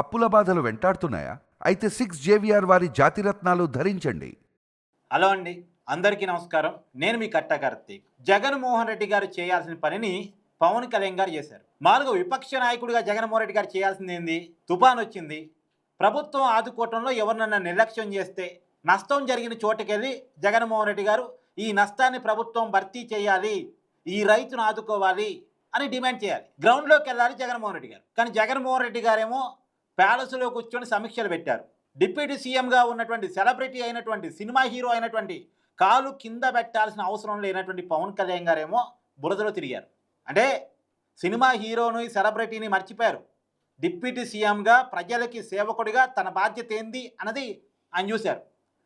అప్పుల బాధలు వెంటాడుతున్నాయా? అయితే సిక్స్ జేవిఆర్ వారి జాతిరత్నాలు ధరించండి. హలో అండి అందరికీ నమస్కారం. నేను మీ కట్ట కార్తీక్. జగన్మోహన్ రెడ్డి గారు చేయాల్సిన పనిని పవన్ కళ్యాణ్ గారు చేశారు. మాలుగు విపక్ష నాయకుడిగా జగన్మోహన్ రెడ్డి గారు చేయాల్సింది ఏంది? తుఫాన్ వచ్చింది. ప్రభుత్వం ఆదుకోవటంలో ఎవరినన్నా నిర్లక్ష్యం చేస్తే నష్టం జరిగిన చోటుకెళ్ళి జగన్మోహన్ రెడ్డి గారు ఈ నష్టాన్ని ప్రభుత్వం భర్తీ చేయాలి ఈ రైతును ఆదుకోవాలి అని డిమాండ్ చేయాలి. గ్రౌండ్లోకి వెళ్ళాలి జగన్మోహన్ రెడ్డి గారు. కానీ జగన్మోహన్ రెడ్డి గారేమో ప్యాలెస్లో కూర్చొని సమీక్షలు పెట్టారు. డిప్యూటీ సీఎంగా ఉన్నటువంటి సెలబ్రిటీ అయినటువంటి సినిమా హీరో అయినటువంటి కాలు కింద పెట్టాల్సిన అవసరం లేనటువంటి పవన్ కళ్యాణ్ గారేమో బురదలో తిరిగారు. అంటే సినిమా హీరోను సెలబ్రిటీని మర్చిపోయారు. డిప్యూటీ సీఎంగా ప్రజలకి సేవకుడిగా తన బాధ్యత ఏంది అన్నది ఆయన చూశారు.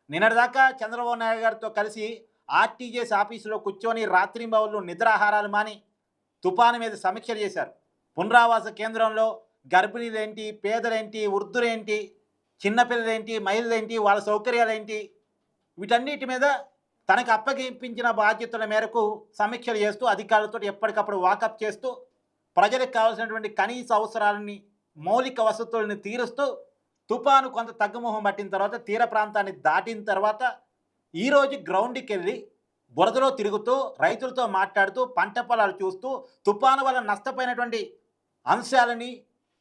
నిన్నటిదాకా చంద్రబాబు నాయుడు గారితో కలిసి ఆర్టీజీఎస్ ఆఫీసులో కూర్చొని రాత్రింబవళ్ళు నిద్రాహారాలు మాని తుఫాను మీద సమీక్షలు చేశారు. పునరావాస కేంద్రంలో గర్భిణీలేంటి పేదలేంటి వృద్ధులేంటి చిన్నపిల్లలేంటి మహిళలేంటి వాళ్ళ సౌకర్యాలేంటి వీటన్నిటి మీద తనకు అప్పగింపించిన బాధ్యతల మేరకు సమీక్షలు చేస్తూ అధికారులతో ఎప్పటికప్పుడు వాకప్ చేస్తూ ప్రజలకు కావాల్సినటువంటి కనీస అవసరాలని మౌలిక వసతులను తీరుస్తూ తుఫాను కొంత తగ్గుముఖం పట్టిన తర్వాత తీర ప్రాంతాన్ని దాటిన తర్వాత ఈరోజు గ్రౌండ్కి వెళ్ళి బురదలో తిరుగుతూ రైతులతో మాట్లాడుతూ పంట పొలాలు చూస్తూ తుఫాను వల్ల నష్టపోయినటువంటి అంశాలని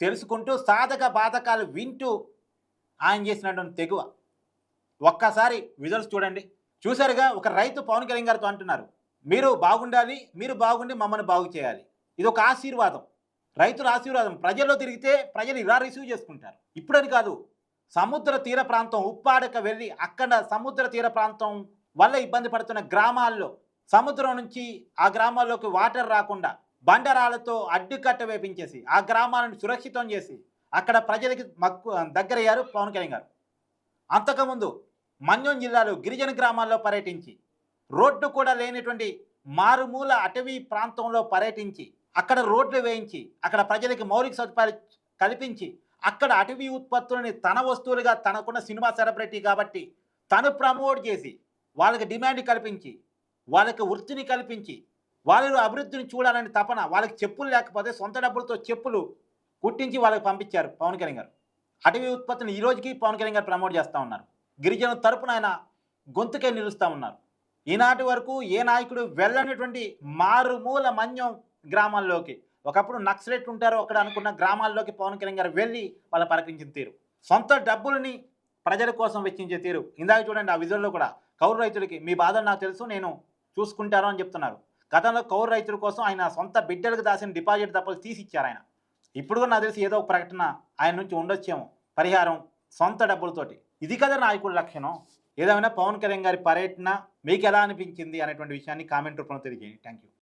తెలుసుకుంటూ సాధక బాధకాలు వింటూ ఆయన చేసినటువంటి తెగువ. ఒక్కసారి విజువల్స్ చూడండి. చూసారుగా ఒక రైతు పవన్ కళ్యాణ్ గారితో అంటున్నారు మీరు బాగుండాలి మీరు బాగుండి మమ్మల్ని బాగు చేయాలి. ఇది ఒక ఆశీర్వాదం. రైతుల ఆశీర్వాదం. ప్రజల్లో తిరిగితే ప్రజలు ఇలా రిసీవ్ చేసుకుంటారు. ఇప్పుడని కాదు సముద్ర తీర ప్రాంతం ఉప్పాడక వెళ్ళి అక్కడ సముద్ర తీర ప్రాంతం వల్ల ఇబ్బంది పడుతున్న గ్రామాల్లో సముద్రం నుంచి ఆ గ్రామాల్లోకి వాటర్ రాకుండా బండరాళ్ళతో అడ్డుకట్ట వేపించేసి ఆ గ్రామాలను సురక్షితం చేసి అక్కడ ప్రజలకి మక్కు దగ్గరయ్యారు పవన్ కళ్యాణ్ గారు. అంతకుముందు మన్యం జిల్లాలో గిరిజన గ్రామాల్లో పర్యటించి రోడ్డు కూడా లేనటువంటి మారుమూల అటవీ ప్రాంతంలో పర్యటించి అక్కడ రోడ్లు వేయించి అక్కడ ప్రజలకి మౌలిక సదుపాయాలు కల్పించి అక్కడ అటవీ ఉత్పత్తులని తన వస్తువులుగా తనకున్న సినిమా సెలబ్రిటీ కాబట్టి తను ప్రమోట్ చేసి వాళ్ళకి డిమాండ్ కల్పించి వాళ్ళకి వృత్తిని కల్పించి వాళ్ళు అభివృద్ధిని చూడాలని తపన వాళ్ళకి చెప్పులు లేకపోతే సొంత డబ్బులతో చెప్పులు కుట్టించి వాళ్ళకి పంపించారు పవన్ కళ్యాణ్ గారు. అటవీ ఉత్పత్తిని ఈ రోజుకి పవన్ కళ్యాణ్ గారు ప్రమోట్ చేస్తూ ఉన్నారు. గిరిజనుల తరపున ఆయన గొంతుకే నిలుస్తూ ఉన్నారు. ఈనాటి వరకు ఏ నాయకుడు వెళ్ళనటువంటి మారుమూల మన్యం గ్రామాల్లోకి ఒకప్పుడు నక్సలెట్ ఉంటారు అక్కడ అనుకున్న గ్రామాల్లోకి పవన్ కళ్యాణ్ గారు వెళ్ళి వాళ్ళ పలకరించిన తీరు. సొంత డబ్బులని ప్రజల కోసం వెచ్చించే తీరు. ఇందాక చూడండి ఆ విజువల్లో కూడా కౌరు రైతులకి మీ బాధ నాకు తెలుసు నేను చూసుకుంటాను అని చెప్తున్నారు. గతంలో కౌరు రైతుల కోసం ఆయన సొంత బిడ్డలకు దాచిన డిపాజిట్ డబ్బులు తీసిచ్చారు ఆయన. ఇప్పుడు కూడా నాకు తెలిసి ఏదో ఒక ప్రకటన ఆయన నుంచి ఉండొచ్చేమో పరిహారం సొంత డబ్బులతోటి. ఇది కదా నాయకుడి లక్షణం. ఏదేమైనా పవన్ కళ్యాణ్ గారి పర్యటన మీకు ఎలా అనిపించింది అనేటువంటి విషయాన్ని కామెంట్ రూపంలో తెలియజేయండి. Thank you